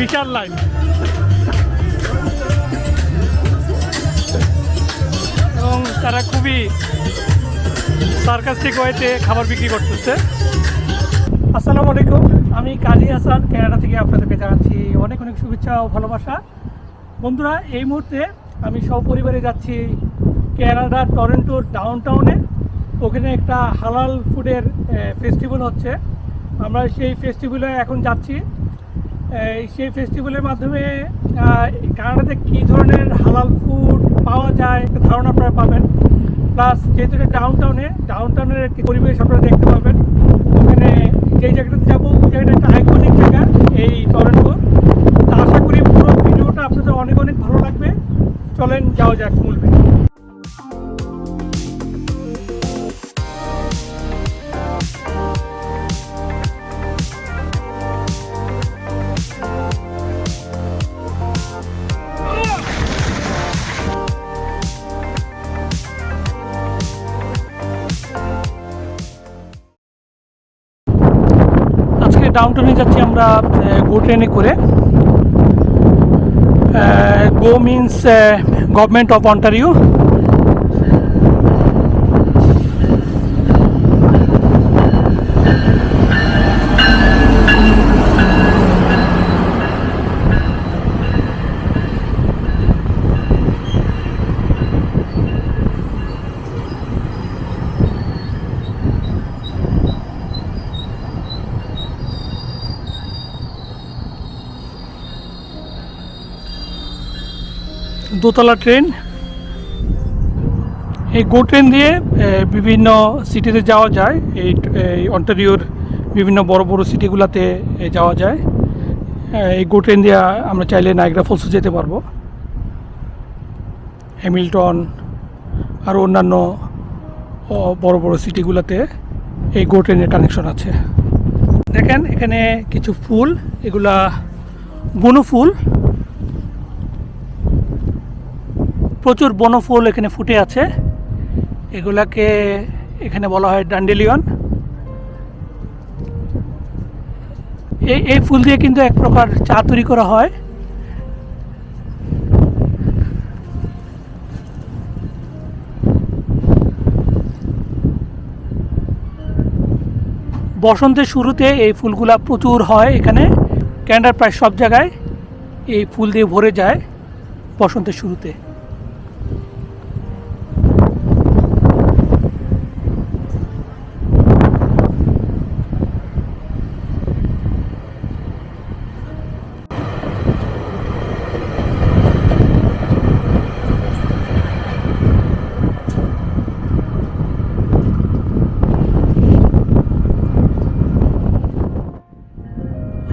বিশাল line. এবং তারা খুবই সার্কাস্টিক ওয়েতে খাবার বিক্রি করতেছে। আসসালামু আলাইকুম, আমি কাজী হাসান কানাডা থেকে আপনাদেরকে জানাচ্ছি অনেক অনেক শুভেচ্ছা ও ভালোবাসা। বন্ধুরা, এই মুহূর্তে আমি সপরিবারে যাচ্ছি কানাডা টরেন্টোর ডাউন টাউনে ওখানে একটা হালাল ফুডের ফেস্টিভ্যাল হচ্ছে। আমরা সেই ফেস্টিভ্যালে এখন যাচ্ছি। সেই ফেস্টিভ্যালের মাধ্যমে কানাডাতে কী ধরনের হালাল ফুড পাওয়া যায়, একটা ধারণা আপনারা পাবেন। প্লাস যেহেতু এটা ডাউন টাউনে ডাউন টাউনের একটি পরিবেশ আপনারা দেখতে পাবেন। ওখানে যেই জায়গাটাতে যাব, ওই জায়গাটা একটা আইকনিক জায়গা, এই টরেন্টো তা আশা করি পুরো ভিডিওটা আপনাদের অনেক অনেক ভালো লাগবে। চলেন, যাওয়া যাক মূল ভিডিও যাচ্ছি আমরা গো ট্রেনে করে। Go means government of Ontario দোতলা ট্রেন। এই গো ট্রেন দিয়ে বিভিন্ন সিটিতে যাওয়া যায়। এই অন্টারিওর বিভিন্ন বড় বড় সিটিগুলোতে যাওয়া যায়। এই গো ট্রেন দিয়ে আমরা চাইলে নাইগ্রা ফলসও যেতে পারব। হ্যামিল্টন আর অন্যান্য বড় বড় সিটিগুলোতে এই গো ট্রেনের কানেকশন আছে। দেখেন এখানে কিছু ফুল, এগুলা বনু ফুল। প্রচুর বনফুল এখানে ফুটে আছে। এগুলাকে এখানে বলা হয় ডান্ডেলিয়ন। এই এই ফুল দিয়ে কিন্তু এক প্রকার চা তৈরি করা হয়। বসন্তের শুরুতে এই ফুলগুলা প্রচুর হয় এখানে। ক্যানাডার প্রায় সব জায়গায় এই ফুল দিয়ে ভরে যায় বসন্তের শুরুতে।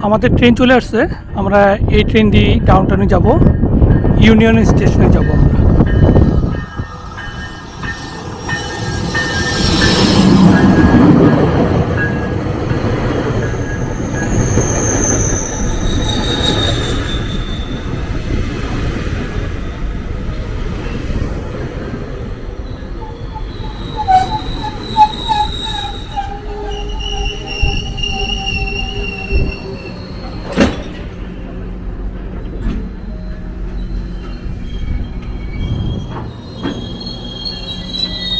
আমাদের ট্রেন চলে আসছে। আমরা এই ট্রেন দিয়ে ডাউন টাউনে যাব ইউনিয়ন স্টেশনে যাব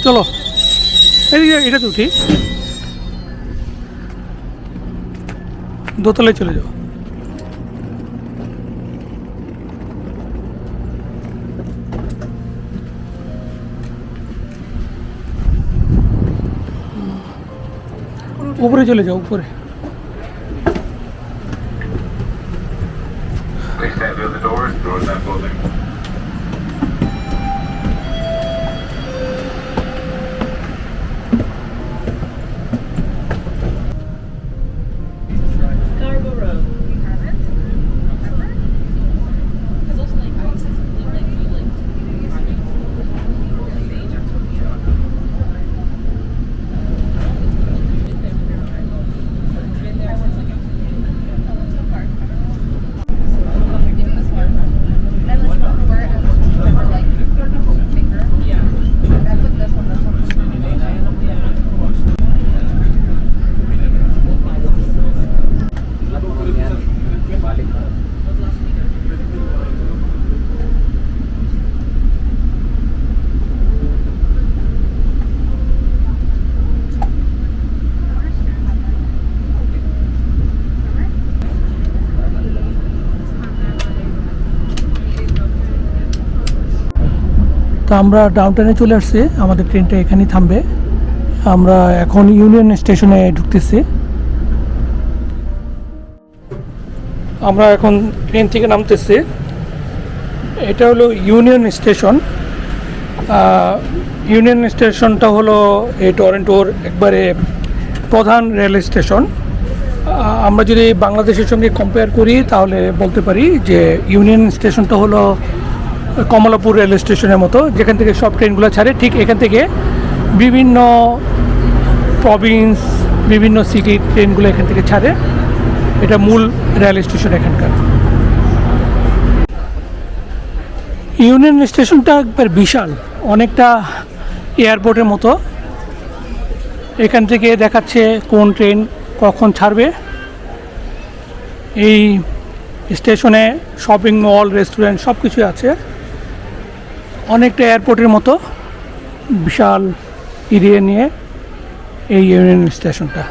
চলো এদিকে এটাতে উঠি দোতলায় চলে যাও। উপরে চলে যাও উপরে। আমরা ডাউনটাউনে চলে আসছি। আমাদের ট্রেনটা এখানেই থামবে। আমরা এখন ইউনিয়ন স্টেশনে ঢুকতেছি। আমরা এখন ট্রেন থেকে নামতেছি। এটা হলো ইউনিয়ন স্টেশন ইউনিয়ন স্টেশনটা হলো এই টরেন্টোর একবারে প্রধান রেল স্টেশন আমরা যদি বাংলাদেশের সঙ্গে কম্পেয়ার করি, তাহলে বলতে পারি যে ইউনিয়ন স্টেশনটা হলো কমলাপুর রেল স্টেশনের মতো, যেখান থেকে সব ট্রেনগুলো ছাড়ে, ঠিক এখান থেকে বিভিন্ন প্রভিন্স বিভিন্ন সিটির ট্রেনগুলো এখান থেকে ছাড়ে। এটা মূল রেল স্টেশন এখানকার। ইউনিয়ন স্টেশনটা একবার বিশাল, অনেকটা এয়ারপোর্টের মতো। এখান থেকে দেখাচ্ছে কোন ট্রেন কখন ছাড়বে। এই স্টেশনে শপিং মল রেস্টুরেন্ট সব কিছু আছে। অনেকটা এয়ারপোর্টের মতো বিশাল এরিয়া নিয়ে এই ইউনিয়ন স্টেশনটা।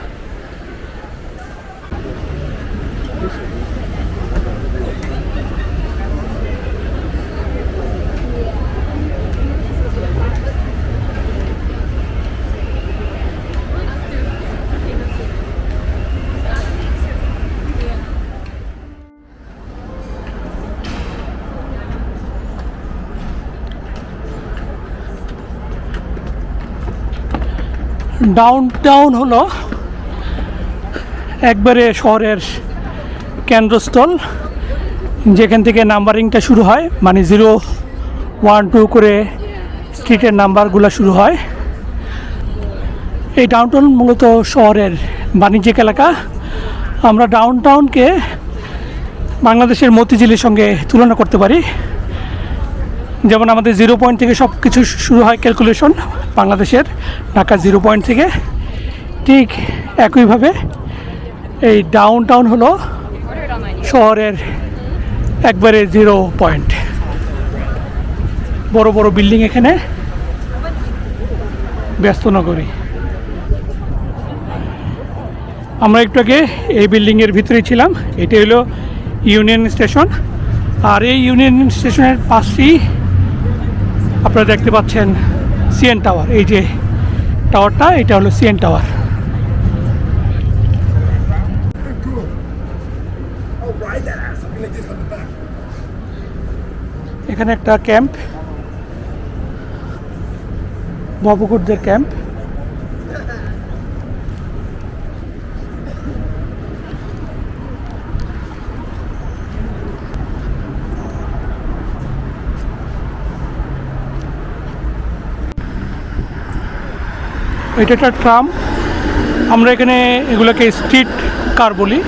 ডাউন টাউন হলো একবারে শহরের কেন্দ্রস্থল, যেখান থেকে নাম্বারিংটা শুরু হয় মানে জিরো ওয়ান টু করে স্ট্রিটের নাম্বারগুলো শুরু হয়। এই ডাউনটাউন মূলত শহরের বাণিজ্যিক এলাকা। আমরা ডাউন টাউনকে বাংলাদেশের মতিঝিলের সঙ্গে তুলনা করতে পারি। যেমন আমাদের জিরো পয়েন্ট থেকে সব কিছু শুরু হয় ক্যালকুলেশন বাংলাদেশের ঢাকা জিরো পয়েন্ট থেকে ঠিক একইভাবে এই ডাউন টাউন হলো শহরের একবারে জিরো পয়েন্ট। বড় বড় বিল্ডিং এখানে ব্যস্ত নগরী আমরা একটু আগে এই বিল্ডিংয়ের ভিতরে ছিলাম, এটি হলো ইউনিয়ন স্টেশন। আর এই ইউনিয়ন স্টেশনের পাশেই আপনারা দেখতে পাচ্ছেন সিএন টাওয়ার। এই যে টাওয়ারটা, এটা হলো সিএন টাওয়ার। এখানে একটা ক্যাম্প ববকুটদের ক্যাম্প। এটা একটা ট্রাম আমরা এখানে এগুলোকে স্ট্রিট কার বলি।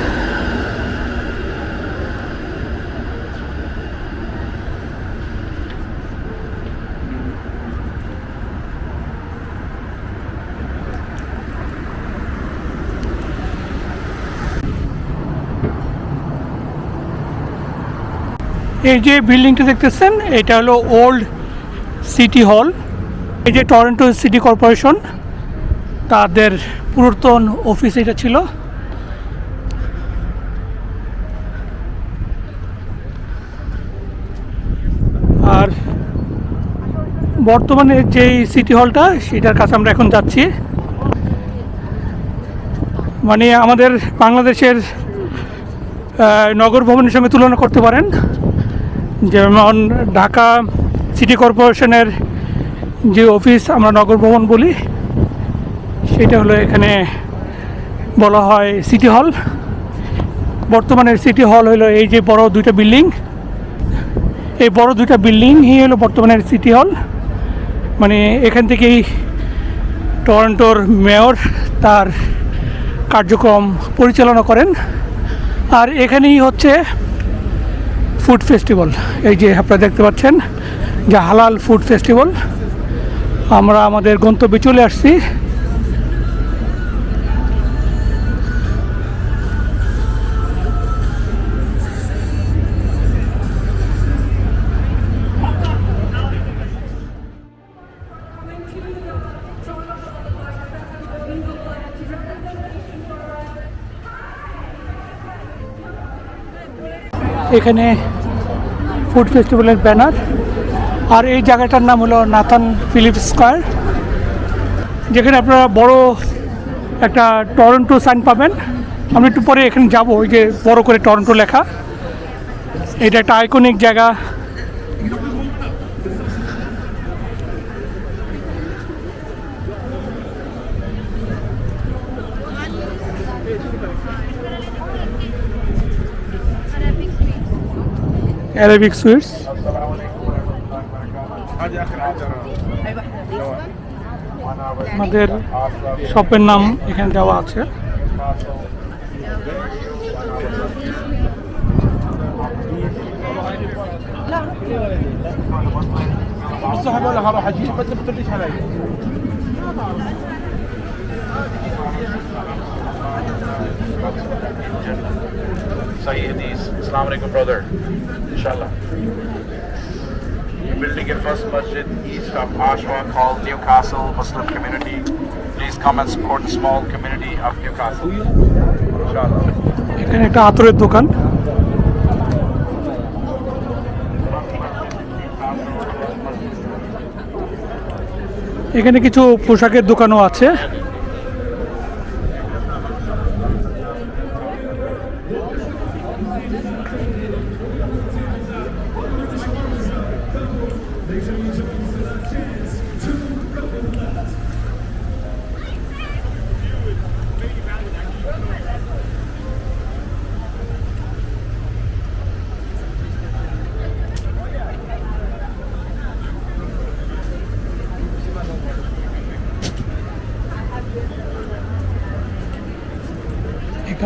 এই যে বিল্ডিংটা দেখতেছেন, এটা হলো ওল্ড সিটি হল এই যে টরন্টো সিটি কর্পোরেশন তাদের পুরাতন অফিস এটা ছিল? আর বর্তমানে যেই সিটি হলটা, সেটার কাছে আমরা এখন যাচ্ছি। মানে আমাদের বাংলাদেশের নগর ভবনের সঙ্গে তুলনা করতে পারেন। যেমন ঢাকা সিটি কর্পোরেশনের যে অফিস, আমরা নগর ভবন বলি। সেটা হলো এখানে বলা হয় সিটি হল বর্তমানের সিটি হল হলো এই যে বড় দুইটা বিল্ডিং। এই বড় দুইটা বিল্ডিং বিল্ডিংই হলো বর্তমানের সিটি হল মানে এখান থেকেই টরন্টোর মেয়র তার কার্যক্রম পরিচালনা করেন। আর এখানেই হচ্ছে ফুড ফেস্টিভ্যাল। এই যে আপনারা দেখতে পাচ্ছেন, যে হালাল ফুড ফেস্টিভ্যাল। আমরা আমাদের গন্তব্যে চলে আসছি। এখানে ফুড ফেস্টিভ্যালের ব্যানার। আর এই জায়গাটার নাম হলো নাথান ফিলিপ স্কোয়ার। যেখানে আপনারা বড় একটা টরন্টো সাইন পাবেন। আমি একটু পরে এখানে যাব, ওই যে বড় করে টরন্টো লেখা। এটা একটা আইকনিক জায়গা। অ্যারাবিক সুইটস আমাদের শপের নাম এখানে দেওয়া আছে। Sahih Hadith. Assalamu alaikum, brother. Inshallah. We're building a first masjid east of Ashwa called Newcastle Muslim Community. Please come and support the small community of Newcastle. Inshallah. এখানে একটা আতরের দোকান এখানে কিছু পোশাকের দোকানও আছে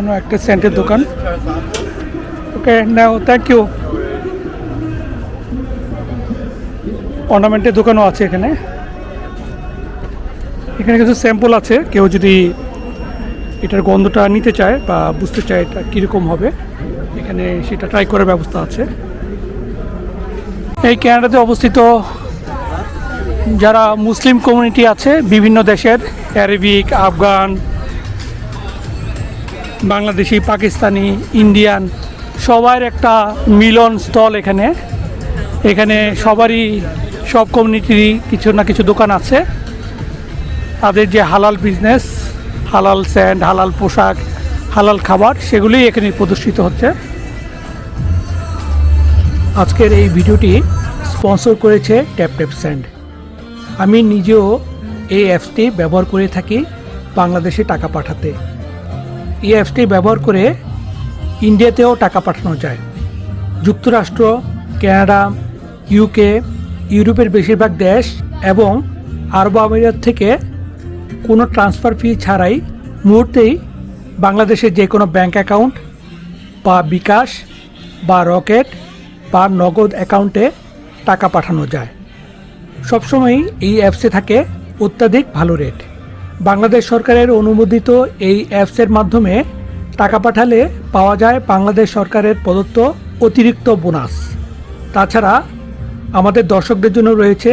এখানেও একটা সেন্টের দোকান। ওকে, নাও থ্যাংক ইউ অর্নামেন্টের দোকানও আছে এখানে। এখানে কিছু স্যাম্পল আছে, কেউ যদি এটার গন্ধটা নিতে চায় বা বুঝতে চায় এটা কীরকম হবে, এখানে সেটা ট্রাই করার ব্যবস্থা আছে। এই ক্যানাডাতে অবস্থিত যারা মুসলিম কমিউনিটি আছে, বিভিন্ন দেশের Arabic Afghan Bangladeshi, Pakistani, Indian, সবার একটা মিলন স্থল এখানে। এখানে সবারই, সব কমিউনিটিরই কিছু না কিছু দোকান আছে। তাদের যে হালাল বিজনেস হালাল স্যান্ড হালাল পোশাক, হালাল খাবার, সেগুলোই এখানে প্রদর্শিত হচ্ছে। আজকের এই ভিডিওটি স্পন্সর করেছে ট্যাপ ট্যাপ স্যান্ড আমি নিজেও এই অ্যাপসটি ব্যবহার করে থাকি বাংলাদেশে টাকা পাঠাতে। এই অ্যাপসটি ব্যবহার করে ইন্ডিয়াতেও টাকা পাঠানো যায়। যুক্তরাষ্ট্র, কানাডা ইউকে ইউরোপের বেশিরভাগ দেশ এবং আরব আমিরাত থেকে কোনো ট্রান্সফার ফি ছাড়াই মুহূর্তেই বাংলাদেশের যে কোনো ব্যাঙ্ক অ্যাকাউন্ট বা বিকাশ বা রকেট বা নগদ অ্যাকাউন্টে টাকা পাঠানো যায়। সবসময়ই এই অ্যাপসে থাকে অত্যাধিক ভালো রেট। বাংলাদেশ সরকারের অনুমোদিত এই অ্যাপসের মাধ্যমে টাকা পাঠালে পাওয়া যায় বাংলাদেশ সরকারের প্রদত্ত অতিরিক্ত বোনাস। তাছাড়া আমাদের দর্শকদের জন্য রয়েছে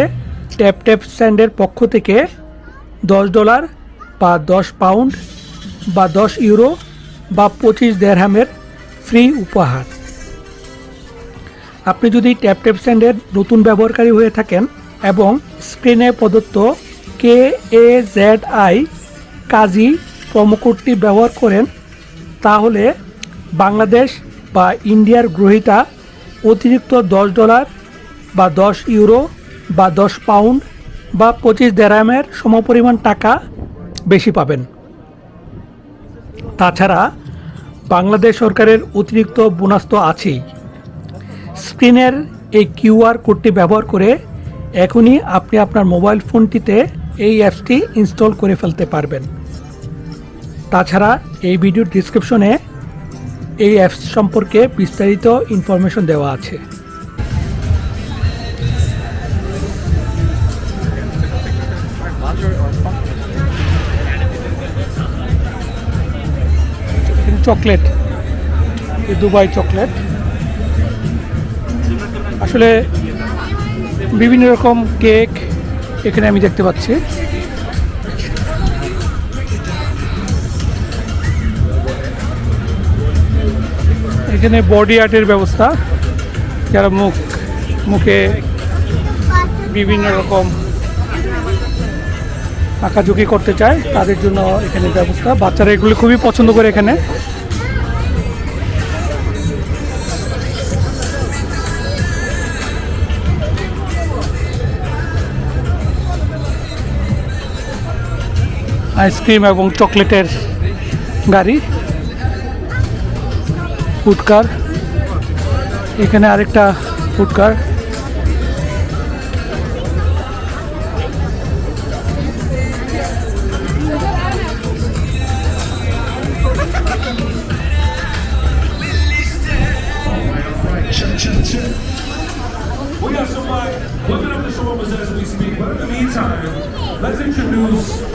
ট্যাপ ট্যাপ স্ট্যান্ডের পক্ষ থেকে দশ ডলার বা দশ পাউন্ড বা দশ ইউরো বা পঁচিশ দেড়হামের ফ্রি উপহার। আপনি যদি ট্যাপ ট্যাপ স্ট্যান্ডের নতুন ব্যবহারকারী হয়ে থাকেন এবং স্ক্রিনে প্রদত্ত কে এ জেড আই কাজী প্রোমোকোডটি ব্যবহার করেন, তাহলে বাংলাদেশ বা ইন্ডিয়ার গ্রহীতা অতিরিক্ত দশ ডলার বা দশ ইউরো বা দশ পাউন্ড বা পঁচিশ দেরামের সমপরিমাণ টাকা বেশি পাবেন। তাছাড়া বাংলাদেশ সরকারের অতিরিক্ত বোনাস তো আছেই। স্ক্রিনের এই কিউআর কোডটি ব্যবহার করে এখনই আপনি আপনার মোবাইল ফোনটিতে এই অ্যাপসটি ইনস্টল করে ফেলতে পারবেন। তাছাড়া এই ভিডিওর ডিসক্রিপশনে এই অ্যাপস সম্পর্কে বিস্তারিত ইনফরমেশন দেওয়া আছে। Chocolate Dubai chocolate. আসলে বিভিন্ন রকম কেক এখানে আমি দেখতে পাচ্ছি। এখানে বডি আর্টের ব্যবস্থা। যারা মুখ, মুখে বিভিন্ন রকম আঁকাঝুঁকি করতে চায়, তাদের জন্য এখানে ব্যবস্থা। বাচ্চারা এগুলো খুবই পছন্দ করে এখানে। আইসক্রিম এবং চকলেটের গাড়ি ফুডকার এখানে আরেকটা ফুডকার We got somebody looking up the shawarmas as we speak, but in the meantime, let's introduce.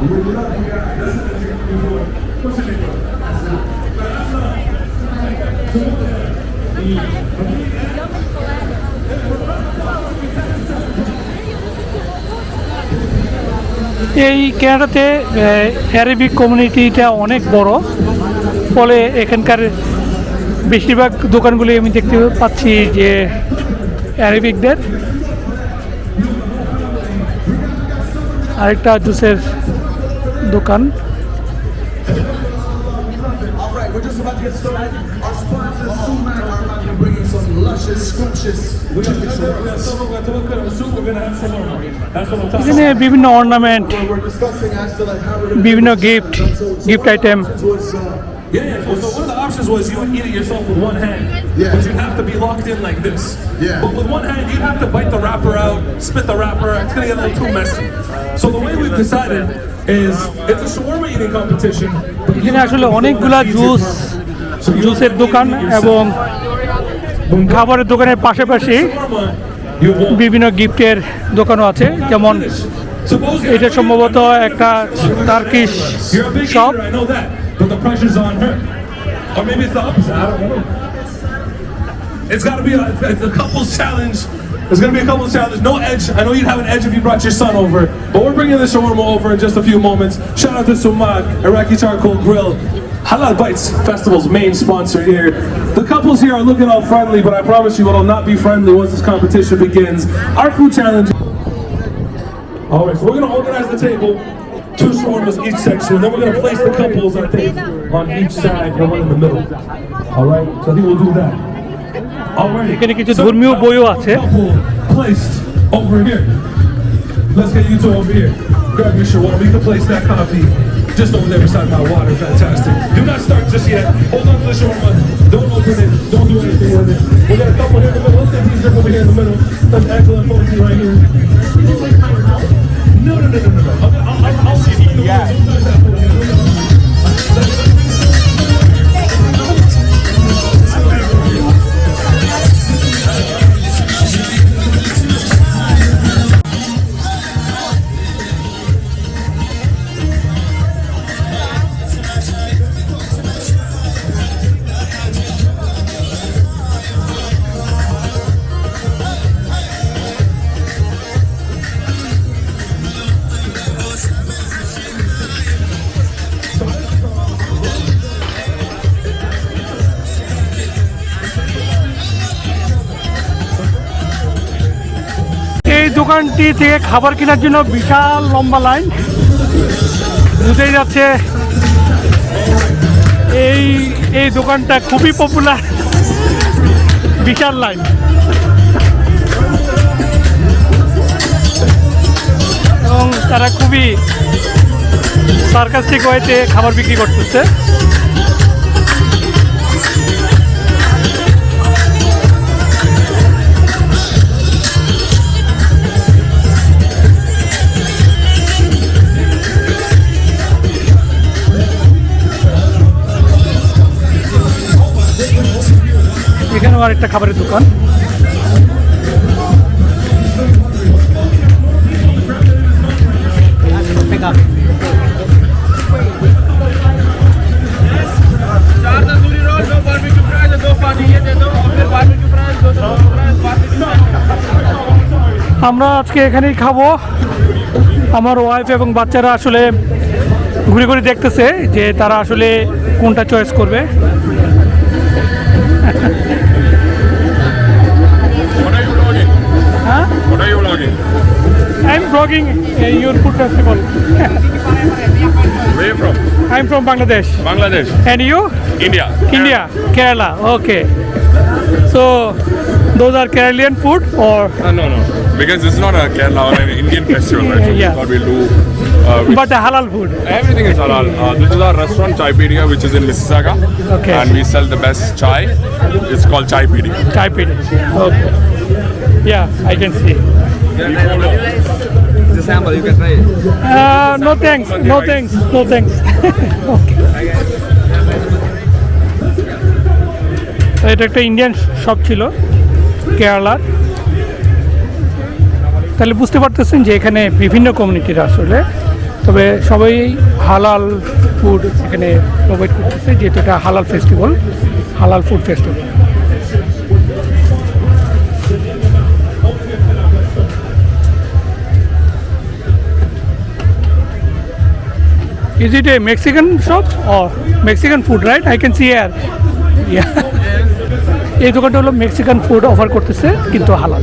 এই ক্যানাডাতে অ্যারেবিক কমিউনিটিটা অনেক বড়। ফলে এখানকার বেশিরভাগ দোকানগুলি আমি দেখতে পাচ্ছি যে অ্যারেবিকদের আরেকটা জুসের দোকান All right, we're just about to get started. Our sponsor, Sumac, are about to bring you some luscious, scrumptious We got chicken we got shawarmas. some, we got to look at the soup, we're gonna have shawarma. That's what I'm talking এখানে about. বিভিন্ন ornament Where we're discussing actually like how we're gonna বিভিন্ন do this. gift, So- so gift one of the item. options was, uh, Yeah, yeah. So, so one of the options was you would eat it yourself with one hand. Yeah. But you have to be locked in like this. Yeah. But with one hand, you have to bite the wrapper out, spit the wrapper. It's gonna get a little too messy. So the way we've decided এখানে আসলে অনেকগুলা juice জুসের দোকান এবং খাবারের দোকানের পাশাপাশি বিভিন্ন গিফটের দোকানও আছে। যেমন এটা সম্ভবত একটা Turkish shop It's gonna be a couples challenges. No edge. I know you'd have an edge if you brought your son over, but we're bringing the shawarma over in just a few moments. Shout out to Sumag, Iraqi Charcoal Grill. Halal Bites Festival's main sponsor here. The couples here are looking all friendly, but I promise you it'll not be friendly once this competition begins. Our food challenge all right, so we're gonna organize the table, two shawarmas each section, and then we're gonna place the couples, I think, on each side and one in the middle. All right, so I think we'll do that. All right. এখানে কিছু ধর্মীয় বইও আছে। Couple placed over here. Let's get you two over here. Grab your shawarma. You can place that coffee just over there beside my water. Fantastic. Do not start just yet. Hold on to the shawarma. Don't open it. Don't do anything with it. We got a couple here in the middle. Let's get these over here in the middle. That's Angela and Fonzie right here. No, no, no, no, no, no. I'll, I'll, I'll, I'll see you. Yeah. দোকানটি থেকে খাবার কেনার জন্য বিশাল লম্বা line. বুঝেই যাচ্ছে এই এই দোকানটা খুবই পপুলার বিশাল লাইন। এবং তারা খুবই সার্কাস্টিক ওয়েতে খাবার বিক্রি করতেছে। এখানেও আরেকটা খাবারের দোকান। আমরা আজকে এখানেই খাব। আমার ওয়াইফ এবং বাচ্চারা আসলে ঘুরে ঘুরে দেখতেছে যে তারা আসলে কোনটা চয়েস করবে। vlogging in your food festival. Where from? I'm from Bangladesh. Bangladesh. And you? India. India. Kerala. Okay. So those are Keralian food or? Uh, no, no. Because it's not a Kerala or an Indian festival, right? So yeah. we'll do. Uh, but the halal food. Everything is halal. Uh, this is our restaurant Chai Pedia, which is in Mississauga. Okay. And we sell the best chai. It's called Chai Pedia. Chai Pedia. Okay. Yeah, I can see. Sample, you can try it. Uh, no thanks. No thanks. No thanks. okay. এটা একটা Indian shop ছিল কেরালার তাহলে বুঝতে পারতেছেন যে এখানে বিভিন্ন কমিউনিটির আসলে তবে সবাই হালাল ফুড এখানে প্রোভাইড করতেছে যেহেতু এটা হালাল ফেস্টিভ্যাল হালাল food festival Is it a Mexican shop or Mexican food, right? I can see here. Yeah. এই দোকানটা হলো মেক্সিকান ফুড অফার করতেছে কিন্তু হালাল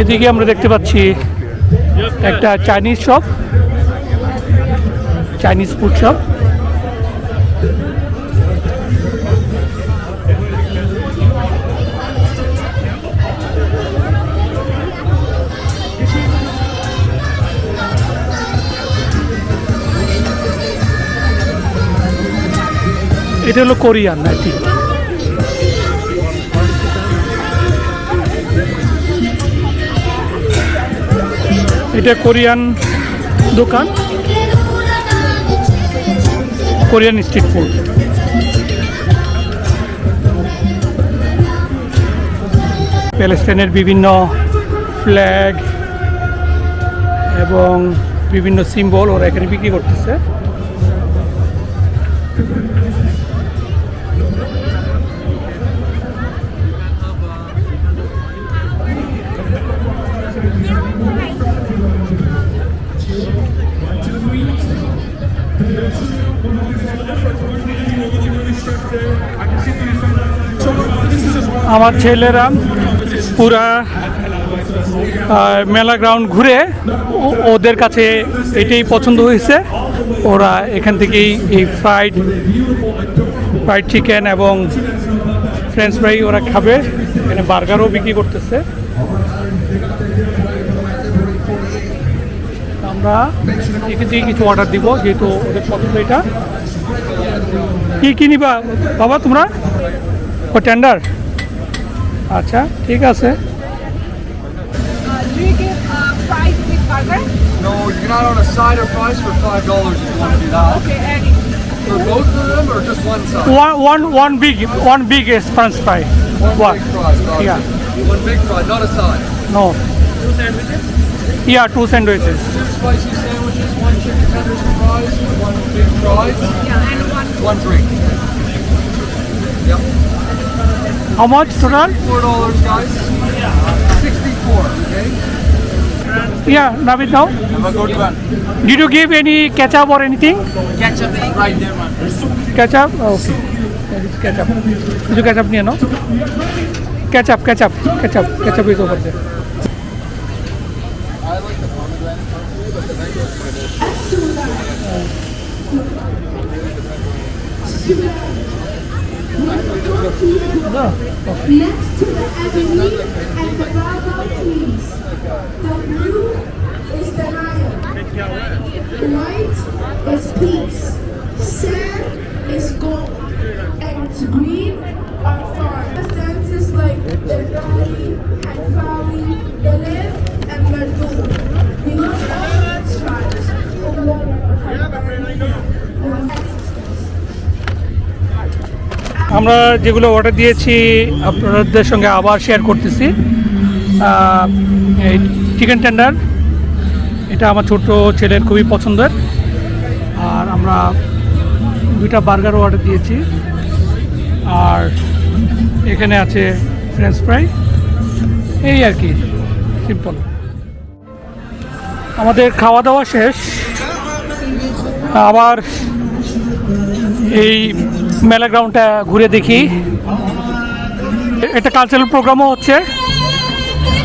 এদিকে আমরা দেখতে পাচ্ছি একটা Chinese shop Chinese food shop এটা হলো কোরিয়ান আই থিঙ্ক এটা কোরিয়ান দোকান। Korean street food. প্যালেস্টাইনের বিভিন্ন ফ্ল্যাগ এবং বিভিন্ন সিম্বল ওরা এখানে বিক্রি করতেছে। আমার ছেলেরা পুরা মেলা গ্রাউন্ড ঘুরে ওদের কাছে এটাই পছন্দ হয়েছে। ওরা এখান থেকেই এই ফ্রাইড ফ্রাইড চিকেন এবং ফ্রেঞ্চ ফ্রাই ওরা খাবে। এখানে বার্গারও বিক্রি করতেছে। আমরা এখান থেকে কিছু অর্ডার দিব, যেহেতু ওদের পছন্দ এটা। কি কি নিবা বাবা তোমরা? ও টেন্ডার আচ্ছা ঠিক আছে Do you give uh, fries with burger? No, you can add on a side of fries for five dollars if you want to do that. Okay, any. For both of them or just one side? one one one big one big is french fry One big fry. sorry. Yeah. One big fry, not a side. no yeah two sandwiches Two spicy sandwiches, one chicken tenders and fries, one big fries, Yeah, and one. one drink. Yep. How much total? Four dollars, guys. Sixty-four. Okay. Yeah, Navid now. Have a good one. Did you give any ketchup or anything? Ketchup right there, man. Ketchup? Okay. It's ketchup. Did you ketchup near, no? Ketchup, ketchup, ketchup, ketchup is over there. I like. Next to the ebony and the bravo, please. The blue is the lion. White is peace. Sand is gold. And green are farms. Dances like the Rally, Haifawi, and Merdu. We must all tribes. আমরা যেগুলো order দিয়েছি, আপনাদের সঙ্গে আবার share করতেছি। Chicken tender এটা আমার ছোট ছেলের খুবই পছন্দের। আর আমরা দুইটা বার্গারও অর্ডার দিয়েছি। আর এখানে আছে ফ্রেঞ্চ ফ্রাই এই আর কি সিম্পল আমাদের খাওয়া দাওয়া শেষ। আবার এই মেলা গ্রাউন্ডটা ঘুরে দেখি। এটা কালচারাল প্রোগ্রামও হচ্ছে।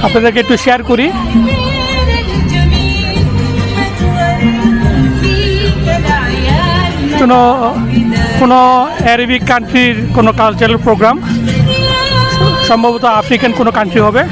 আপনাদেরকে একটু শেয়ার করি। কোনো কোনো অ্যারেবিক কান্ট্রির কোনো কালচারাল প্রোগ্রাম সম্ভবত আফ্রিকান কোনো কান্ট্রি হবে।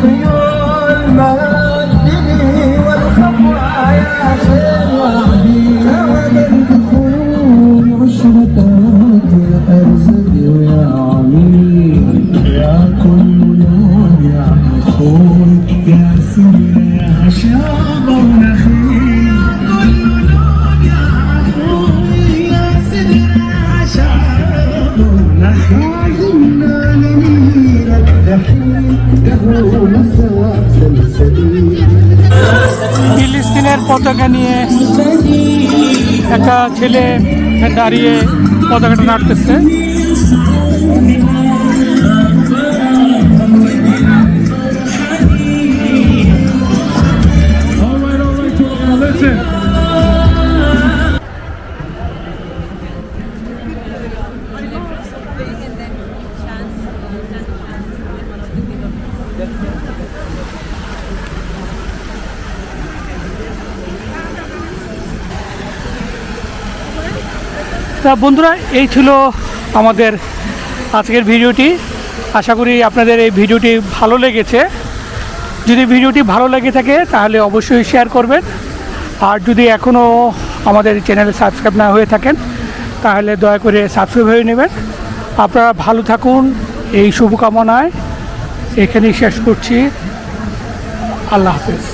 그래요 ছেলে দাঁড়িয়ে পতাকাটা নাড়তেছে। বন্ধুরা, এই ছিল আমাদের আজকের ভিডিওটি। আশা করি আপনাদের এই ভিডিওটি ভালো লেগেছে। যদি ভিডিওটি ভালো লেগে থাকে, তাহলে অবশ্যই শেয়ার করবেন। আর যদি এখনও আমাদের চ্যানেলে সাবস্ক্রাইব না হয়ে থাকেন, তাহলে দয়া করে সাবস্ক্রাইব হয়ে নেবেন। আপনারা ভালো থাকুন, এই শুভকামনায়। এখানেই শেষ করছি। আল্লাহ হাফেজ।